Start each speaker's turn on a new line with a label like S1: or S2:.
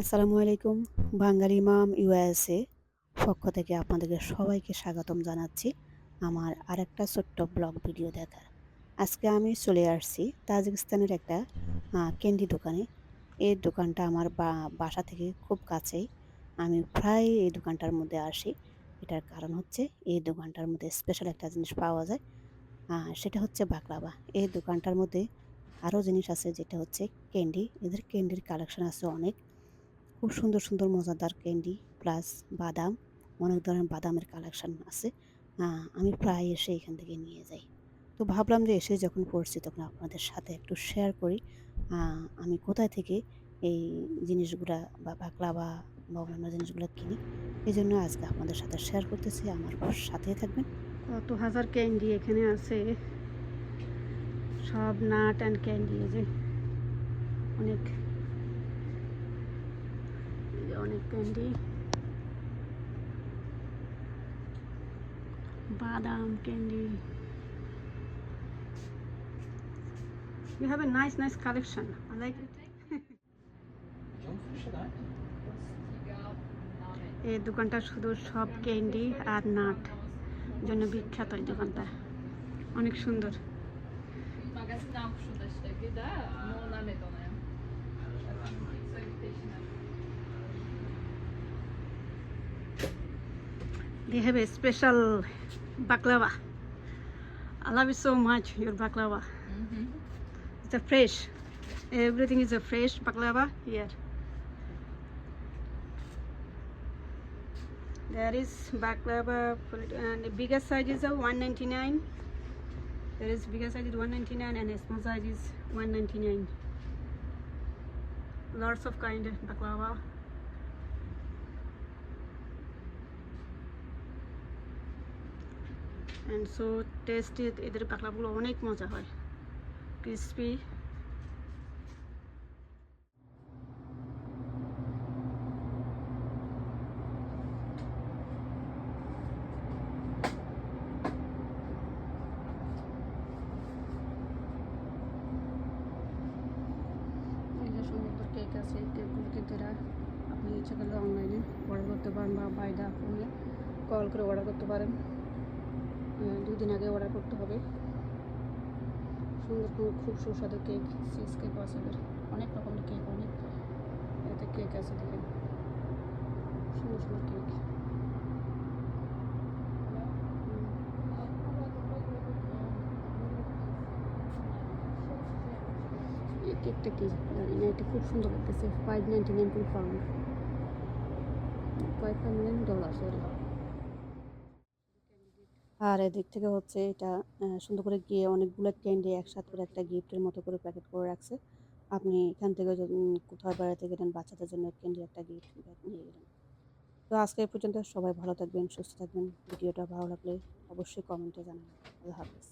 S1: আসসালামু আলাইকুম, বাঙালি মাম ইউএসএ পক্ষ থেকে আপনাদেরকে সবাইকে স্বাগতম জানাচ্ছি আমার আরেকটা ছোট্ট ব্লগ ভিডিও দেখার। আজকে আমি চলে আসছি তাজিকিস্তানের একটা ক্যান্ডি দোকানে। এই দোকানটা আমার বাসা থেকে খুব কাছেই। আমি প্রায় এই দোকানটার মধ্যে আসি। এটার কারণ হচ্ছে এই দোকানটার মধ্যে স্পেশাল একটা জিনিস পাওয়া যায়। সেটা হচ্ছে বাকলাবা এই দোকানটার মধ্যে আরও জিনিস আছে যেটা হচ্ছে ক্যান্ডি এদের ক্যান্ডির কালেকশন আছে অনেক। খুব সুন্দর সুন্দর, মজাদার ক্যান্ডি প্লাস বাদাম। অনেক ধরনের বাদামের কালেকশন আছে। আমি প্রায় এসে এখান থেকে নিয়ে যাই। তো ভাবলাম যে এসে যখন পড়ছি তখন আপনাদের সাথে একটু শেয়ার করি। আমি কোথায় থেকে এই জিনিসগুলা বা বাকলাবা বা অন্যান্য জিনিসগুলো কিনি এই জন্য আজকে আপনাদের সাথে শেয়ার করতেছি। আমার সাথেই থাকবেন। কত হাজার ক্যান্ডি এখানে আছে। সব নাট অ্যান্ড ক্যান্ডি যে অনেক অনেক ক্যান্ডি বাদাম candy You have a nice, nice collection. I like it. এই দোকানটা শুধু সব ক্যান্ডি আর নাট জন্য বিখ্যাত এই দোকানটা। অনেক সুন্দর। They have a special baklava. I love it so much, your baklava. Mm-hmm. It's a fresh. Everything is a fresh baklava here. There is baklava and the biggest size is a 199. There is biggest size is 199 and a small size is 199. Lots of kind of baklava. And so tasty এদের বাকলাগুলো অনেক মজা হয়। Crispy cake আছে কেকগুলো কিন্তু আপনি ইচ্ছা করলে অনলাইনে অর্ডার করতে পারেন বা বাইদা ফোনে কল করে অর্ডার করতে পারেন। দুদিন আগে অর্ডার করতে হবে। সুন্দর খুব সুস্বাদু কেক চিজ কেক আছে অনেক রকমের কেক অনেক এতে কেক আছে দেখেন। সুন্দর সুন্দর কেক কেকটা কি জানি না, এটা খুব সুন্দর লাগতেছে। Five ninety nine two pound five hundred dollar sorry আর এদিক থেকে হচ্ছে এটা সুন্দর করে গিয়ে অনেকগুলো ক্যান্ডি একসাথে করে একটা গিফটের মতো করে প্যাকেট করে রাখছে। আপনি এখান থেকে কোথাও বেড়াতে গেলেন, বাচ্চাদের জন্য ক্যান্ডি একটা গিফট নিয়ে গেলেন। তো আজকে পর্যন্ত সবাই ভালো থাকবেন, সুস্থ থাকবেন। ভিডিওটা ভালো লাগলে অবশ্যই কমেন্টে জানাবেন। আল্লাহ হাফিজ।